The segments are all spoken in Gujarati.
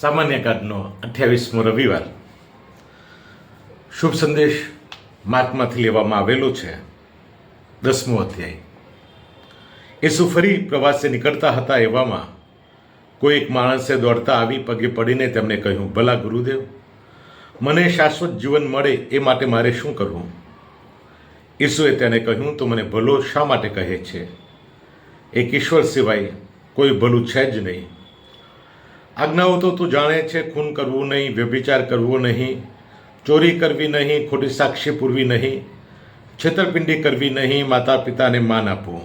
સામાન્ય કાર્ડનો અઠ્યાવીસમો રવિવાર. શુભ સંદેશ માર્કમાંથી લેવામાં આવેલો છે. દસમો અધ્યાય. યેસુ ફરી પ્રવાસે નીકળતા હતા એવામાં કોઈ એક માણસે દોડતા આવી પગે પડીને તેમને કહ્યું, ભલા ગુરુદેવ, મને શાશ્વત જીવન મળે એ માટે મારે શું કરવું? ઈસુએ તેને કહ્યું, તો મને ભલો શા માટે કહે છે? એક ઈશ્વર સિવાય કોઈ ભલું છે જ નહીં. આજ્ઞાઓ તો તું જાણે છે, ખૂન કરવું નહીં, વ્યભિચાર કરવો નહીં, ચોરી કરવી નહીં, ખોટી સાક્ષી પૂરવી નહીં, છેતરપિંડી કરવી નહીં માતા પિતાને માન આપવું.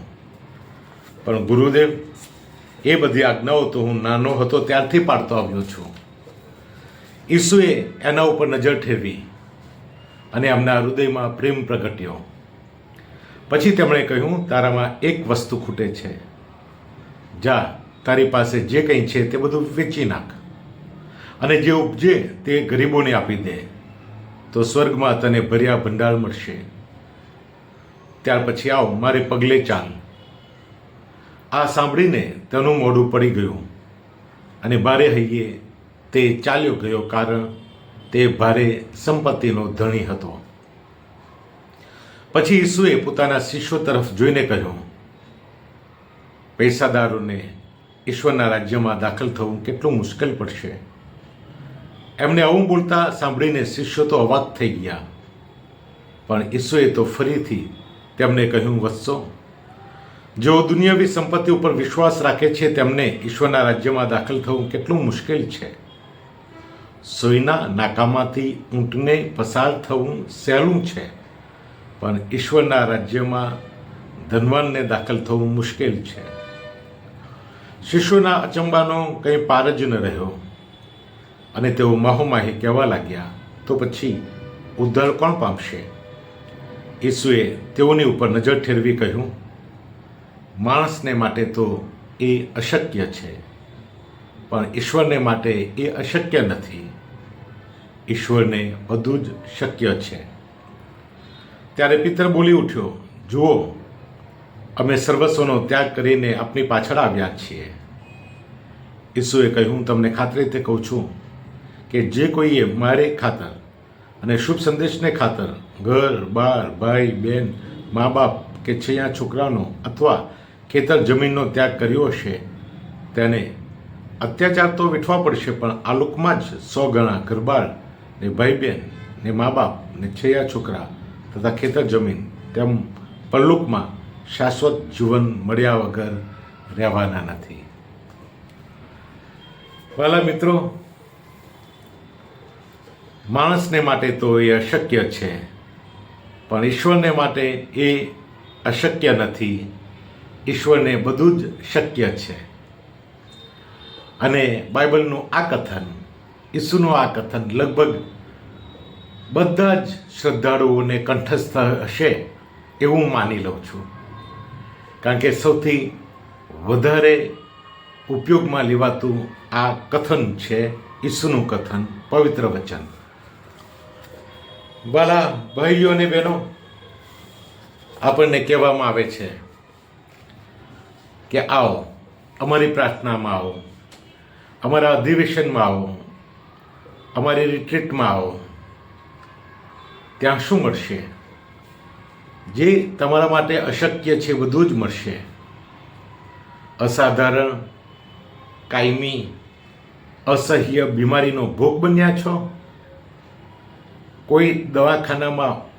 પણ ગુરુદેવ, એ બધી આજ્ઞાઓ તો હું નાનો હતો ત્યારથી પાડતો આવ્યો છું. ઈસુએ એના ઉપર નજર ઠેરવી અને એમના હૃદયમાં પ્રેમ પ્રગટ્યો. પછી તેમણે કહ્યું, તારામાં એક વસ્તુ ખૂટે છે. જા તારી પાસે જે કંઈ છે તે બધું વેચી નાખ. અને જે ઉપજે તે ગરીબોને આપી દે. તો સ્વર્ગમાં તને ભર્યા ભંડાર મળશે. ત્યાર પછી આવ, મારે પગલે ચાલ. આ સાંભળીને તેનું મોઢું પડી ગયું. અને ભારે હૈયે તે ચાલ્યો ગયો કારણ તે ભારે સંપત્તિનો ધણી હતો. પછી ઈસુએ પોતાના શિષ્યો તરફ જોઈને કહ્યું, પૈસાદારોને ઈશ્વરના રાજ્યમાં દાખલ થવું કેટલું મુશ્કેલ પડશે. એમને આવું બોલતા સાંભળીને શિષ્યો તો અવાક થઈ ગયા. પણ ઈશ્વરે તો ફરીથી તેમને કહ્યું, વત્સો જેઓ દુનિયાવી સંપત્તિ ઉપર વિશ્વાસ રાખે છે, તેમને ઈશ્વરના રાજ્યમાં દાખલ થવું કેટલું મુશ્કેલ છે. સોયના નાકામાંથી ઊંટને પસાર થવું સહેલું છે, પણ ઈશ્વરના રાજ્યમાં ધનવાનને દાખલ થવું મુશ્કેલ છે. શિષ્યોના અચંબાનો કંઈ પાર જ ન રહ્યો. અને તેઓ માહોમાહી કહેવા લાગ્યા, તો પછી ઉદ્ધાર કોણ પામશે? ઈસુએ તેઓની ઉપર નજર ઠેરવી કહ્યું, માણસને માટે તો એ અશક્ય છે, પણ ઈશ્વરને માટે એ અશક્ય નથી. ઈશ્વરને બધું જ શક્ય છે. ત્યારે પિતર બોલી ઉઠ્યો, જુઓ અમે સર્વસ્વનો ત્યાગ કરીને આપની પાછળ આવ્યા છીએ. ઈસુએ કહ્યું, હું તમને ખાતરીથી કહું છું કે જે કોઈએ મારે ખાતર અને શુભ સંદેશને ખાતર ઘર, બાર, ભાઈ બહેન મા બાપ કે છૈયા છોકરાનો અથવા ખેતર જમીનનો ત્યાગ કર્યો હશે, તેને અત્યાચાર તો વેઠવા પડશે, પણ આ લોકમાં જ સો ગણા ઘરબાર ને ભાઈ બહેન ને મા બાપ ને છૈયા છોકરા તથા ખેતર જમીન તેમ પરલોકમાં શાશ્વત જીવન મળ્યા વગર રહેવાના નથી. વાલા મિત્રો, માણસને માટે તો એ અશક્ય છે, પણ ઈશ્વરને માટે એ અશક્ય નથી. ઈશ્વરને બધું જ શક્ય છે. અને બાઇબલનું આ કથન, ઈસુનું આ કથન લગભગ બધા જ શ્રદ્ધાળુઓને કંઠસ્થ હશે એવું માની લઉં છું. કારણ કે સૌથી વધારે ઉપયોગમાં લેવાતું આ કથન છે, ઈસુનું કથન, પવિત્ર વચન. વાલા ભાઈઓ અને બહેનો, આપણને કહેવામાં આવે છે કે આવો, અમારી પ્રાર્થનામાં આવો, અમારા અધિવેશનમાં આવો, અમારી રિટ્રીટમાં આવો, ત્યાં શું મળશે? જે તમારા માટે અશક્ય છે બધું જ મળશે. અસાધારણ, કાયમી, અસહ્ય બીમારીનો ભોગ બન્યા છો? કોઈ દવાખાનામાં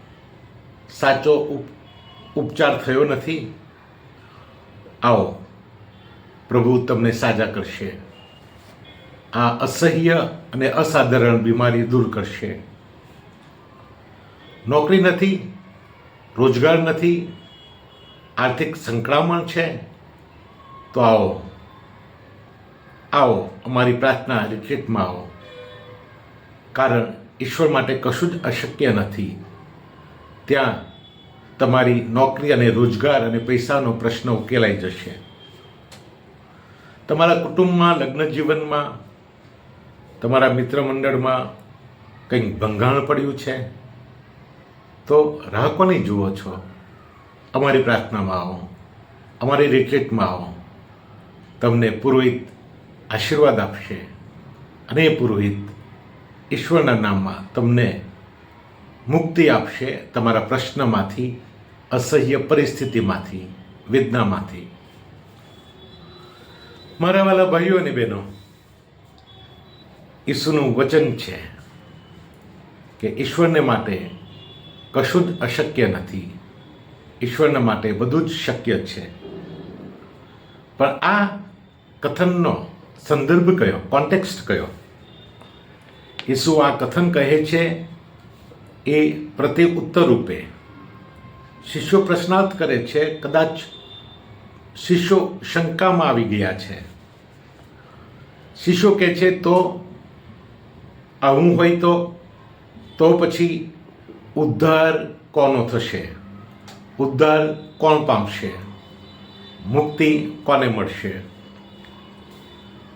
સાચો ઉપ- ઉપચાર થયો નથી? આવો, પ્રભુ તમને સાજા કરશે. આ અસહ્ય અને અસાધારણ બીમારી દૂર કરશે. નોકરી નથી રોજગાર નથી, આર્થિક સંકળામણ છે, તો આવો આવો, અમારી પ્રાર્થના રિટ્રીટમાં આવો. કારણ ઈશ્વર માટે કશું જ અશક્ય નથી. ત્યાં તમારી નોકરી અને રોજગાર અને પૈસાનો પ્રશ્ન ઉકેલાઈ જશે. તમારા કુટુંબમાં લગ્ન જીવનમાં તમારા મિત્ર મંડળમાં કંઈક ભંગાણ પડ્યું છે? તો રાહ કોની જુઓ છો? અમારી પ્રાર્થનામાં આવો. અમારી રિટ્રીટમાં આવો. તમને પુરોહિત આશીર્વાદ આપશે અને એ પુરોહિત ઈશ્વરના નામમાં તમને મુક્તિ આપશે તમારા પ્રશ્નમાંથી, અસહ્ય પરિસ્થિતિમાંથી, વેદનામાંથી. મારા વાલા ભાઈઓ અને બહેનો, ઈસુનું વચન છે કે ઈશ્વરને માટે કશું જ અશક્ય નથી. ઈશ્વરના માટે બધું જ શક્ય છે. પણ આ કથનનો સંદર્ભ કયો કોન્ટેક્સ્ટ કયો? ઈસુ આ કથન કહે છે એ પ્રતિ ઉત્તર રૂપે શિષ્યો પ્રશ્નાર્થ કરે છે, કદાચ શિષ્યો શંકામાં આવી ગયા છે. શિષ્યો કહે છે, તો આવું હોય તો તો પછી ઉદ્ધાર કોનો થશે ઉદ્ધાર કોણ પામશે મુક્તિ કોને મળશે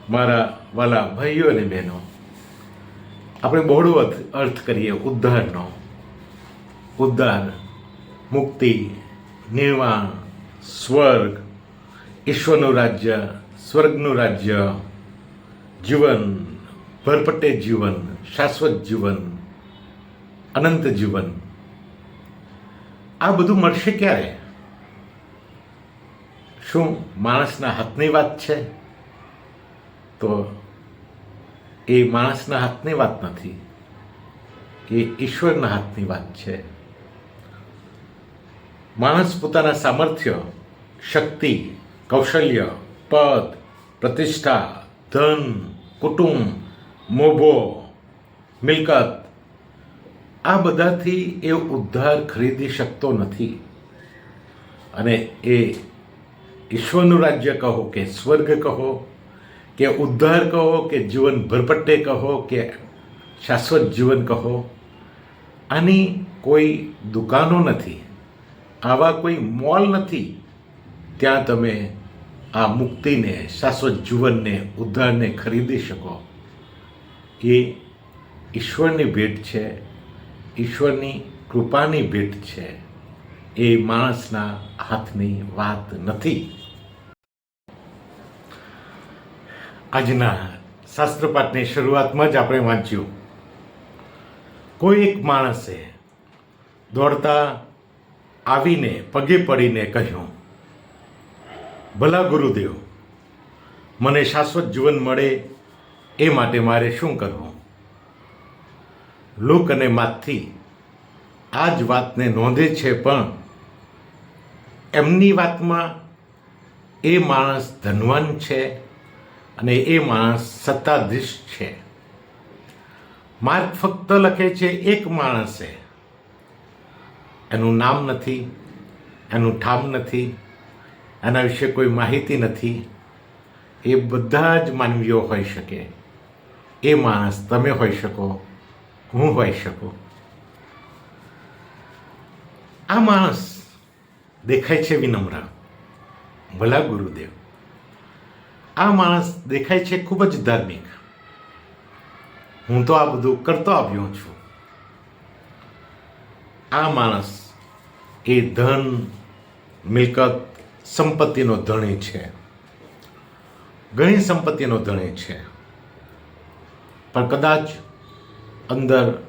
મારા વાલા ભાઈઓ અને બહેનો આપણે બહોળો અર્થ કરીએ ઉદ્ધારનો ઉદ્ધાર મુક્તિ નિર્વાણ સ્વર્ગ ઈશ્વરનું રાજ્ય સ્વર્ગનું રાજ્ય જીવન ભરપટ્ટે જીવન શાશ્વત જીવન અનંત જીવન આ બધું મળશે ક્યારે શું માણસના હાથની વાત છે તો એ માણસના હાથની વાત નથી એ ઈશ્વરના હાથની વાત છે માણસ પોતાના સામર્થ્ય શક્તિ કૌશલ્ય પદ પ્રતિષ્ઠા ધન કુટુંબ મોભો મિલકત આ બધાથી એ ઉદ્ધાર ખરીદી શકતો નથી. અને એ ઈશ્વરનું રાજ્ય કહો કે સ્વર્ગ કહો, કે ઉદ્ધાર કહો, કે જીવન ભરપટ્ટે કહો, કે શાશ્વત જીવન કહો, આની કોઈ દુકાનો નથી. આવા કોઈ મોલ નથી. ત્યાં તમે આ મુક્તિને, શાશ્વત જીવનને, ઉદ્ધારને ખરીદી શકો. એ ઈશ્વરની ભેટ છે. ઈશ્વરની કૃપાની ભેટ છે. એ માણસના હાથની વાત નથી. આજના શાસ્ત્રપાઠની શરૂઆતમાં જ આપણે વાંચ્યું. કોઈ એક માણસે દોડતા આવીને પગે પડીને કહ્યું, ભલા ગુરુદેવ, મને શાશ્વત જીવન મળે એ માટે મારે શું કરવું? લોક અને માતથી આ જ વાતને નોંધે છે પણ એમની વાતમાં એ માણસ ધનવાન છે અને એ માણસ સત્તાધીશ છે. માર્ગ ફક્ત લખે છે એક માણસે. એનું નામ નથી, એનું ઠામ નથી, એના વિશે કોઈ માહિતી નથી. એ બધા જ માનવીઓ હોઈ શકે. એ માણસ તમે હોઈ શકો. હું હોઈ શકું? આ માણસ દેખાય છે વિનમ્ર. ભલા ગુરુદેવ. આ માણસ દેખાય છે ખૂબ જ ધાર્મિક. હું તો આ બધું કરતો આવ્યો છું. આ માણસ એ ધન, મિલકત, સંપત્તિનો ધણી છે. ઘણી સંપત્તિનો ધણી છે. પણ કદાચ અંદર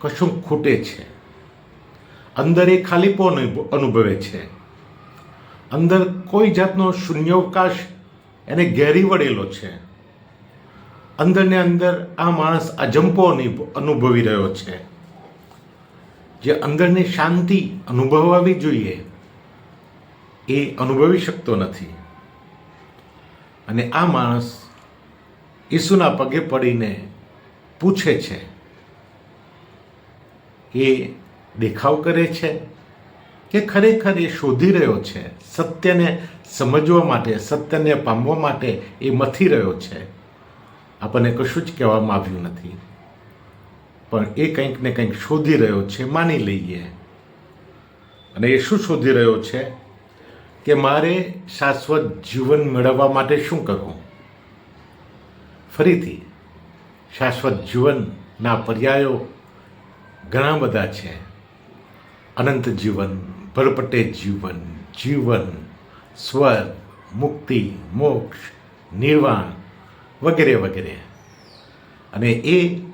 કશું ખૂટે છે. અંદર એ ખાલીપો અનુભ- અનુભવે છે. અંદર કોઈ જાતનો શૂન્યાવકાશ એને ઘેરી વળેલો છે. અંદરને અંદર આ માણસ અજંપો અનુભવી રહ્યો છે. જે અંદરની શાંતિ અનુભવવી જોઈએ એ અનુભવી શકતો નથી. અને આ માણસ ઈસુના પગે પડીને પૂછે છે એ દેખાવ કરે છે કે ખરેખર એ શોધી રહ્યો છે. સત્યને સમજવા માટે, સત્યને પામવા માટે એ મથી રહ્યો છે. આપણને કશું જ કહેવામાં આવ્યું નથી. પણ એ કંઈક ને કંઈક શોધી રહ્યો છે, માની લઈએ. અને એ શું શોધી રહ્યો છે કે મારે શાશ્વત જીવન મેળવવા માટે શું કરવું? ફરીથી, શાશ્વત જીવનના પર્યાયો ઘણા બધા છે. અનંત જીવન ભરપટે જીવન જીવન સ્વર મુક્તિ, મોક્ષ, નિર્વાણ વગેરે વગેરે. અને એ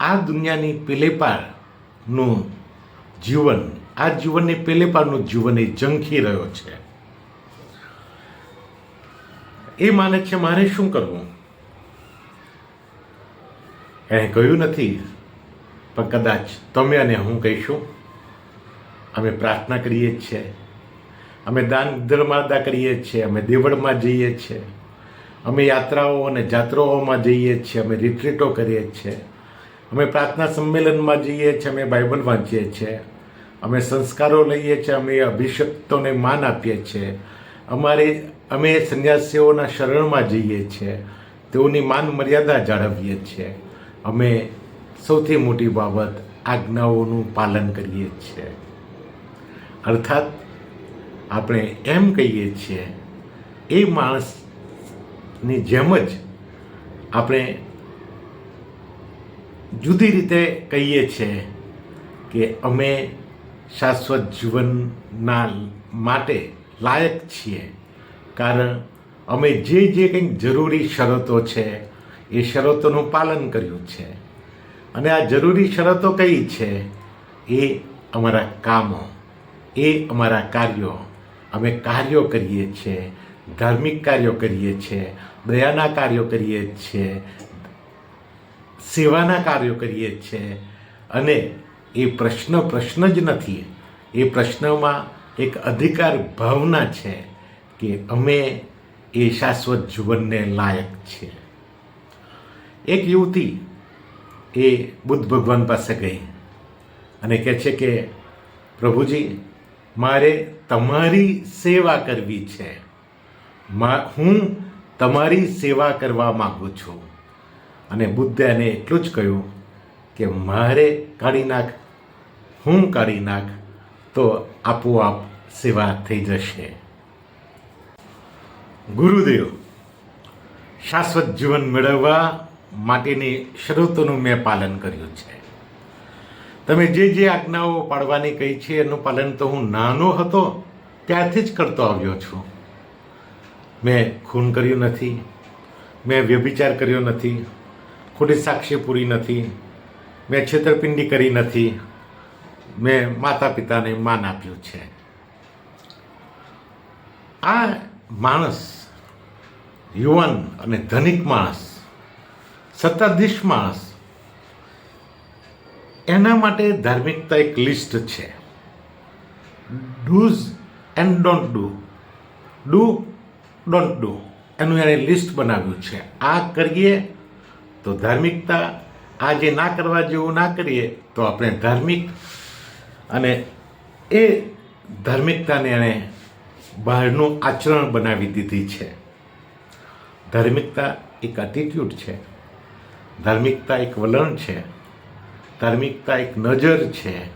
આ દુનિયાની પેલેપારનું જીવન, આ જીવનની પેલેપારનું જીવન એ ઝંખી રહ્યો છે. એ માને છે, મારે શું કરવું? એણે કહ્યું નથી પણ કદાચ તમે અને હું કહીશું, અમે પ્રાર્થના કરીએ છીએ. અમે દાન ધર્માદા કરીએ છીએ, અમે દેવળમાં જઈએ છીએ. અમે યાત્રાઓ અને જાત્રાઓમાં જઈએ છીએ, અમે રિટ્રીટો કરીએ છીએ. અમે પ્રાર્થના સંમેલનમાં જઈએ છીએ, અમે બાઇબલ વાંચીએ છીએ. અમે સંસ્કારો લઈએ છીએ, અમે અભિષક્તોને માન આપીએ છીએ. અમારે, અમે સંન્યાસીઓના શરણમાં જઈએ છીએ. તેઓની માન મર્યાદા જાળવીએ છીએ. અમે સૌથી મોટી બાબત આજ્ઞાઓનું પાલન કરીએ છીએ. અર્થાત, આપણે એમ કહીએ છીએ, એ માણસની જેમ જ આપણે જુદી રીતે કહીએ છીએ કે અમે શાશ્વત જીવનના માટે લાયક છીએ. કારણ, અમે જે જે કંઈક જરૂરી શરતો છે, એ શરતોનું પાલન કર્યું છે. અને આ જરૂરી શરતો કઈ છે? એ અમારા કામો, એ અમારા કાર્યો. અમે કાર્યો કરીએ છીએ, ધાર્મિક કાર્યો કરીએ છીએ, દયાના કાર્યો કરીએ છીએ, સેવાના કાર્યો કરીએ છીએ. અને એ પ્રશ્ન પ્રશ્ન જ નથી. એ પ્રશ્નમાં એક અધિકાર ભાવના છે કે અમે એ શાશ્વત જીવનને લાયક છીએ. એક યુવતી એ બુદ્ધ ભગવાન પાસે ગઈ અને કહે છે કે, પ્રભુજી, મારે તમારી સેવા કરવી છે. હું તમારી સેવા કરવા માગું છું. અને બુદ્ધે એને એટલું જ કહ્યું કે, મારે કાઢી નાખ, હું કાઢી નાખ, તો આપોઆપ સેવા થઈ જશે. ગુરુદેવ, શાશ્વત જીવન મેળવવા માટેની શરતોનું મેં પાલન કર્યું છે. તમે જે જે આજ્ઞાઓ પાડવાની કહી છે, એનું પાલન તો હું નાનો હતો, ત્યારથી જ કરતો આવ્યો છું. મેં ખૂન કર્યું નથી, મેં વ્યભિચાર કર્યો નથી, ખોટી સાક્ષી પૂરી નથી, મેં છેતરપિંડી કરી નથી, મેં માતા પિતાને માન આપ્યું છે. આ માણસ યુવાન અને ધનિક માણસ સત્તાધીશ માણસ. એના માટે ધાર્મિકતા એક લિસ્ટ છે. Dos and don't do do don't do એનું એણે લિસ્ટ બનાવ્યું છે. આ કરીએ તો ધાર્મિકતા, આ જે ના કરવા જેવું ના કરીએ તો આપણે ધાર્મિક અને એ ધાર્મિકતાને એણે બહારનું આચરણ બનાવી દીધી છે. ધાર્મિકતા એક એટીટ્યૂડ છે. ધાર્મિકતા એક વલણ છે. ધાર્મિકતા એક નજર છે.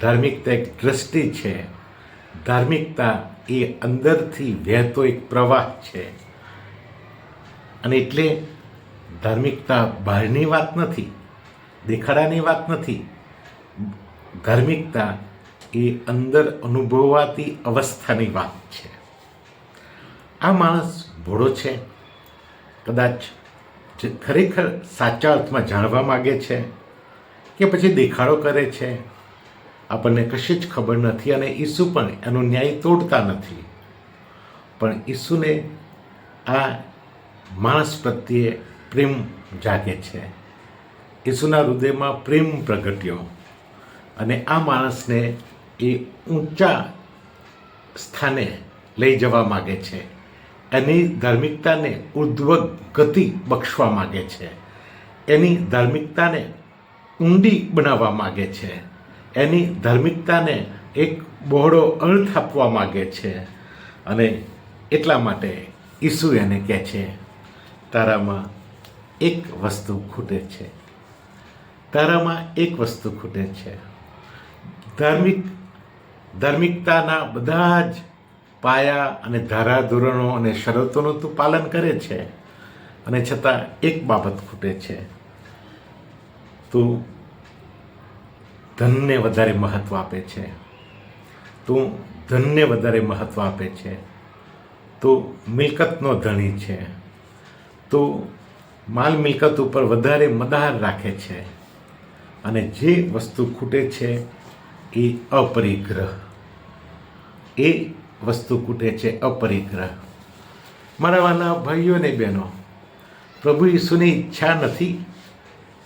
ધાર્મિકતા એક દ્રષ્ટિ છે. ધાર્મિકતા એ અંદરથી વહેતો એક પ્રવાહ છે. અને એટલે ધાર્મિકતા બહારની વાત નથી, દેખાડાની વાત નથી. ધાર્મિકતા એ અંદર અનુભવાતી અવસ્થાની વાત છે. આ માણસ ભોળો છે. કદાચ જે ખરેખર સાચા અર્થમાં જાણવા માગે છે કે પછી દેખાડો કરે છે, આપણને કશી જ ખબર નથી અને ઈસુ પણ એનો ન્યાય તોડતા નથી. પણ ઈસુને આ માણસ પ્રત્યે પ્રેમ જાગે છે. ઈસુના હૃદયમાં પ્રેમ પ્રગટ્યો અને આ માણસને એ ઊંચા સ્થાને લઈ જવા માગે છે. એની ધાર્મિકતાને ઉર્ધ્વ ગતિ બક્ષવા માગે છે. એની ધાર્મિકતાને ઊંડી બનાવવા માગે છે. એની ધાર્મિકતાને એક બહોળો અર્થ આપવા માગે છે. અને એટલા માટે ઈસુ એને કહે છે, તારામાં એક વસ્તુ ખૂટે છે. તારામાં એક વસ્તુ ખૂટે છે. ધાર્મિક, ધાર્મિકતાના બધા જ પાયા અને ધારાધોરણો અને શરતોનું તું પાલન કરે છે. અને છતાં એક બાબત ખૂટે છે. તું ધનને વધારે મહત્ત્વ આપે છે. તું ધનને વધારે મહત્ત્વ આપે છે. તું મિલકતનો ધણી છે. તું માલ મિલકત ઉપર વધારે મદાર રાખે છે. અને જે વસ્તુ ખૂટે છે એ અપરિગ્રહ. એ વસ્તુ કૂટે છે અપરિગ્રહ. મારા વાલા ભાઈઓ ને બહેનો, પ્રભુ ઈસુની ઈચ્છા નથી,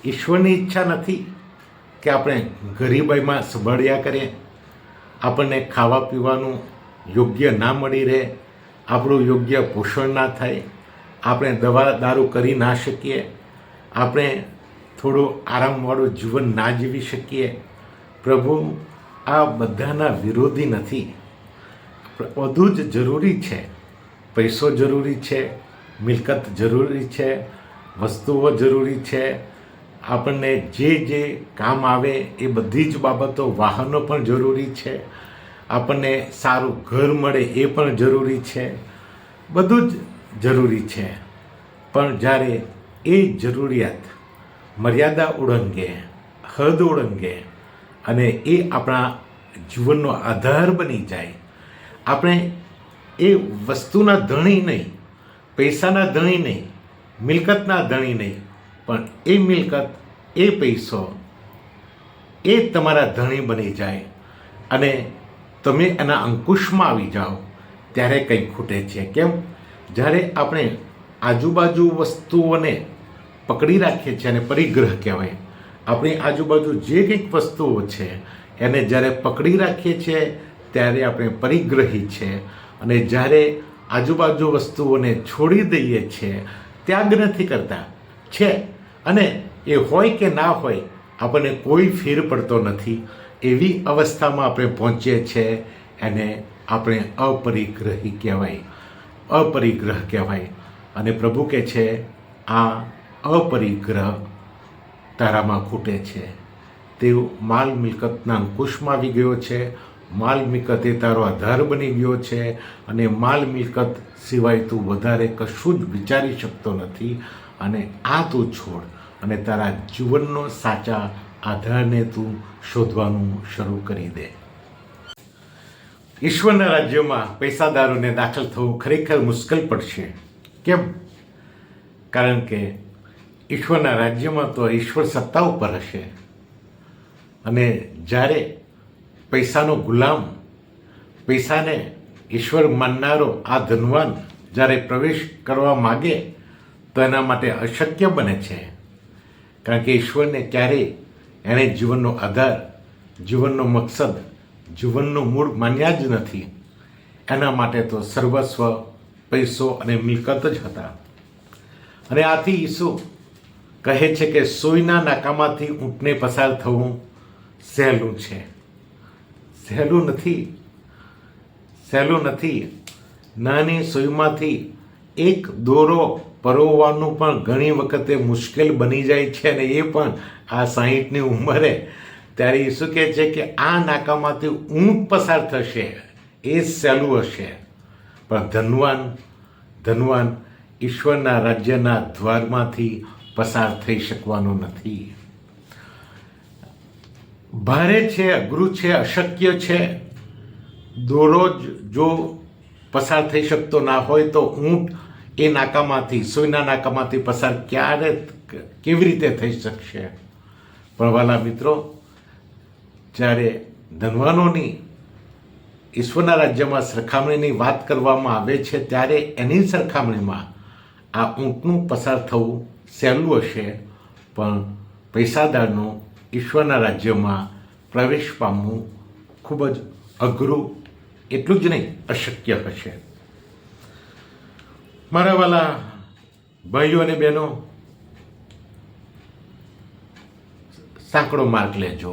ઈશ્વરની ઈચ્છા નથી કે આપણે ગરીબાઈમાં સંભાળ્યા કરીએ, આપણને ખાવા પીવાનું યોગ્ય ના મળી રહે, આપણું યોગ્ય પોષણ ના થાય, આપણે દવા દારૂ કરી ના શકીએ, આપણે થોડું આરામવાળું જીવન ના જીવી શકીએ. પ્રભુ, આ બધાના વિરોધી નથી. બધું જ જરૂરી છે. પૈસો જરૂરી છે, મિલકત જરૂરી છે, વસ્તુઓ જરૂરી છે. આપણને જે જે કામ આવે એ બધી જ બાબતો વાહનો પણ જરૂરી છે. આપણને સારું ઘર મળે એ પણ જરૂરી છે. બધું જ જરૂરી છે. પણ જ્યારે એ જરૂરિયાત મર્યાદા ઓળંગે હદ ઓળંગે અને એ આપણા જીવનનો આધાર બની જાય આપણે એ વસ્તુના ધણી નહીં, પૈસાના ધણી નહીં, મિલકતના ધણી નહીં, પણ એ મિલકત, એ પૈસો, એ તમારા ધણી બની જાય. અને તમે એના અંકુશમાં આવી જાઓ, ત્યારે કંઈક ખૂટે છે. કેમ? જ્યારે આપણે આજુબાજુ વસ્તુઓને પકડી રાખીએ છીએ અને પરિગ્રહ કહેવાય, આપણી આજુબાજુ જે કંઈક વસ્તુઓ છે, એને જ્યારે પકડી રાખીએ છીએ ત્યારે આપણે પરિગ્રહી છે અને જ્યારે આજુબાજુ વસ્તુઓને છોડી દઈએ છીએ ત્યાગ નથી કરતા, છે. અને એ હોય કે ના હોય, આપણને કોઈ ફેર પડતો નથી. એવી અવસ્થામાં આપણે પહોંચીએ છીએ એને આપણે અપરિગ્રહી કહેવાય. અપરિગ્રહ કહેવાય. અને પ્રભુ કહે છે, આ અપરિગ્રહ તારામાં ખૂટે છે. તેઓ માલ મિલકતના અંકુશમાં આવી ગયો છે માલ મિલકત એ તારો આધાર બની ગયો છે અને માલ મિલકત સિવાય તું વધારે કશું જ વિચારી શકતો નથી અને આ તું છોડ અને તારા જીવનનો સાચા આધારને તું શોધવાનું શરૂ કરી દે. ઈશ્વરના રાજ્યમાં પૈસાદારોને દાખલ થવું ખરેખર મુશ્કેલ પડશે. કેમ? કારણ કે ઈશ્વરના રાજ્યમાં તો ઈશ્વર સત્તા ઉપર હશે. અને જ્યારે પૈસાનો ગુલામ, પૈસાને ઈશ્વર માનનારો આ ધનવાન જ્યારે પ્રવેશ કરવા માગે, તો એના માટે અશક્ય બને છે. કારણ કે ઈશ્વરને ક્યારેય એણે જીવનનો આધાર, જીવનનો મકસદ, જીવનનું મૂળ માન્યા જ નથી. એના માટે તો સર્વસ્વ, પૈસો અને મિલકત જ હતા. અને આથી ઈસુ કહે છે કે સોયના નાકામાંથી ઊંટને પસાર થવું સહેલું છે. સહેલું નથી. સહેલું નથી. નાની સુઈમાંથી એક દોરો પરોવવાનું પણ ઘણી વખતે મુશ્કેલ બની જાય છે અને એ પણ આ સાહીઠની ઉંમરે. ત્યારે એ શું કહે છે કે આ નાકામાંથી ઊંટ પસાર થશે, એ સહેલું હશે. પણ ધનવાન ધનવાન ઈશ્વરના રાજ્યના દ્વારમાંથી પસાર થઈ શકવાનું નથી. ભારે છે, અઘરું છે, અશક્ય છે દોરોજ જો પસાર થઈ શકતો ના હોય તો ઊંટ એ નાકામાંથી, સોયના નાકામાંથી પસાર ક્યારે કેવી રીતે થઈ શકશે? પણ મિત્રો, જ્યારે ધનવાનોની ઈશ્વરના રાજ્યમાં સરખામણીની વાત કરવામાં આવે છે, ત્યારે એની સરખામણીમાં આ ઊંટનું પસાર થવું સહેલું હશે, પણ પૈસાદારનું ઈશ્વરના રાજ્યમાં પ્રવેશ પામવું ખૂબ જ અઘરું, એટલું જ નહીં, અશક્ય હશે. મારા વાલા ભાઈઓ અને બહેનો સાંકડો માર્ગ લેજો.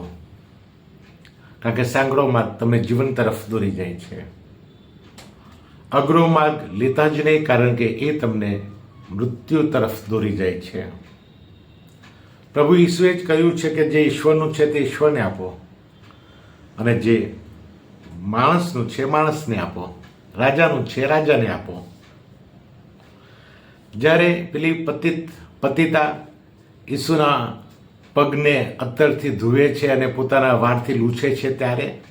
કારણ કે સાંકડો માર્ગ તમને જીવન તરફ દોરી જાય છે. અઘરો માર્ગ લેતા જ નહીં, કારણ કે એ તમને મૃત્યુ તરફ દોરી જાય છે. પ્રભુ ઈસુએ જ કહ્યું છે કે જે ઈશ્વરનું છે તે ઈશ્વરને આપો. અને જે માણસનું છે માણસને આપો. રાજાનું છે રાજાને આપો. જ્યારે પેલી પતિત પતિતા ઈસુના પગને અત્તરથી ધુએ છે અને પોતાના વારથી લૂછે છે ત્યારે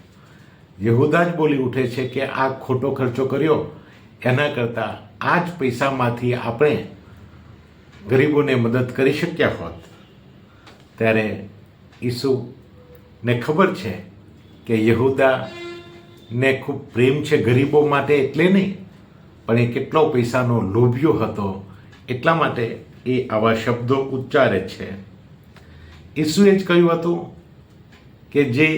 યહુદા જ બોલી ઉઠે છે કે આ ખોટો ખર્ચો કર્યો. એના કરતાં આ જ પૈસામાંથી આપણે ગરીબોને મદદ કરી શક્યા હોત. ત્યારે ઈસુને ખબર છે કે યહુદાને ખૂબ પ્રેમ છે ગરીબો માટે એટલે નહીં, પણ એ કેટલો પૈસાનો લોભ્યો હતો, એટલા માટે એ આવા શબ્દો ઉચ્ચારે છે. ઈસુએ જ કહ્યું હતું કે જે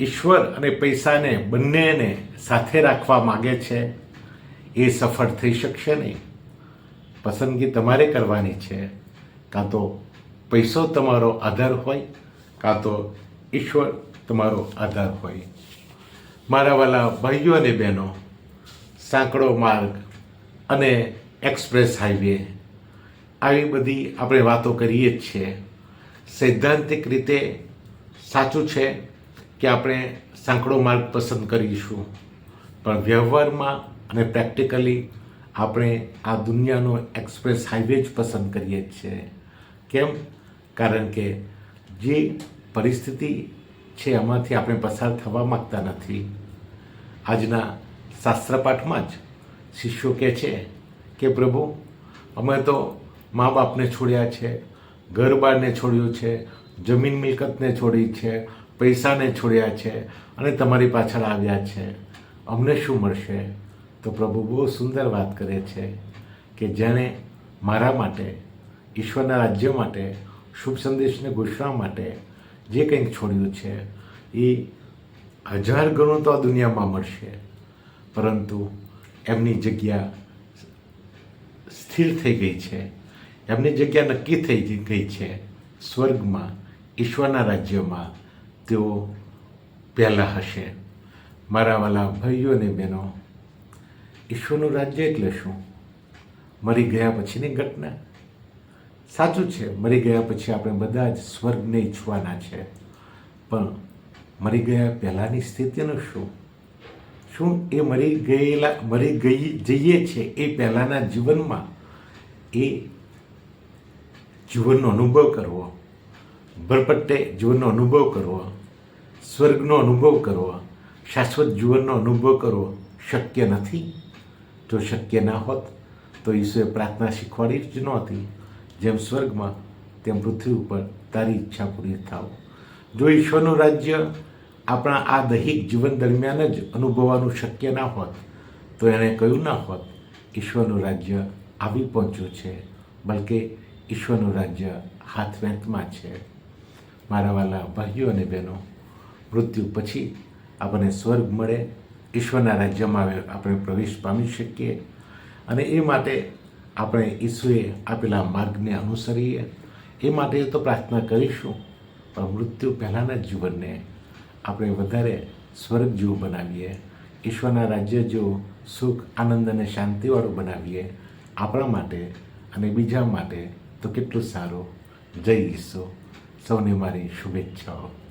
ઈશ્વર અને પૈસાને બંનેને સાથે રાખવા માગે છે, એ સફળ થઈ શકશે નહીં. પસંદગી તમારે કરવાની છે, કાં તો પૈસો તમારો આધાર હોય, કાં તો ઈશ્વર તમારો આધાર હોય. મારા વાલા ભાઈઓ અને બહેનો, સાંકડો માર્ગ અને એક્સપ્રેસ હાઈવે, આવી બધી આપણે વાતો કરીએ જ છીએ. સૈદ્ધાંતિક રીતે સાચું છે કે આપણે સાંકડો માર્ગ પસંદ કરીશું, પણ વ્યવહારમાં અને પ્રેક્ટિકલી આપણે આ દુનિયાનો એક્સપ્રેસ હાઈવે જ પસંદ કરીએ છીએ. કેમ? કારણ કે જે પરિસ્થિતિ છે એમાંથી આપણે પસાર થવા માગતા નથી. આજના શાસ્ત્રપાઠમાં જ શિષ્યો કહે છે કે, પ્રભુ, અમે તો મા બાપને છોડ્યા છે ઘર છોડ્યું છે, જમીન મિલકતને છોડી છે, પૈસાને છોડ્યા છે અને તમારી પાછળ આવ્યા છે. અમને શું મળશે? તો પ્રભુ બહુ સુંદર વાત કરે છે કે, જેણે મારા માટે, ઈશ્વરના રાજ્ય માટે શુભ સંદેશને ઘોષવા માટે જે કંઈક છોડ્યું છે, એ હજાર ગણું તો આ દુનિયામાં મળશે. પરંતુ એમની જગ્યા સ્થિર થઈ ગઈ છે. એમની જગ્યા નક્કી થઈ ગઈ છે. સ્વર્ગમાં, ઈશ્વરના રાજ્યમાં તેઓ પહેલાં હશે. મારા વાલા ભાઈઓ અને બહેનો, ઈશ્વરનું રાજ્ય એટલે શું? મરી ગયા પછીની ઘટના? સાચું છે, મરી ગયા પછી આપણે બધા જ સ્વર્ગને ઈચ્છવાના છે. પણ મરી ગયા પહેલાંની સ્થિતિનું શું? શું એ મરી ગયેલા, મરી ગઈ, જઈએ છે એ પહેલાંના જીવનમાં? એ જીવનનો અનુભવ કરવો, ભરપટ્ટે જીવનનો અનુભવ કરવો, સ્વર્ગનો અનુભવ કરવો, શાશ્વત જીવનનો અનુભવ કરવો શક્ય નથી? જો શક્ય ના હોત, તો ઈશ્વરે પ્રાર્થના શીખવાડી જ નહોતી. જેમ સ્વર્ગમાં, તેમ પૃથ્વી ઉપર તારી ઈચ્છા પૂરી થાવ. જો ઈશ્વરનું રાજ્ય આપણા આ દૈહિક જીવન દરમિયાન જ અનુભવવાનું શક્ય ના હોત, તો એણે કહ્યું ના હોત ઈશ્વરનું રાજ્ય આવી પહોંચ્યું છે, બલકે ઈશ્વરનું રાજ્ય હાથ વેંતમાં છે. મારા વાલા ભાઈઓ અને બહેનો, મૃત્યુ પછી આપણને સ્વર્ગ મળે, ઈશ્વરના રાજ્યમાં આપણે પ્રવેશ પામી શકીએ અને એ માટે આપણે ઈસુએ આપેલા માર્ગને અનુસરીએ. એ માટે તો પ્રાર્થના કરીશું, પણ મૃત્યુ પહેલાંના જીવનને આપણે વધારે સ્વર્ગ જેવું બનાવીએ. ઈશ્વરના રાજ્ય જેવું સુખ, આનંદ અને શાંતિવાળું બનાવીએ, આપણા માટે અને બીજા માટે તો કેટલું સારું. જય ઈસુ. સૌને મારી શુભેચ્છાઓ.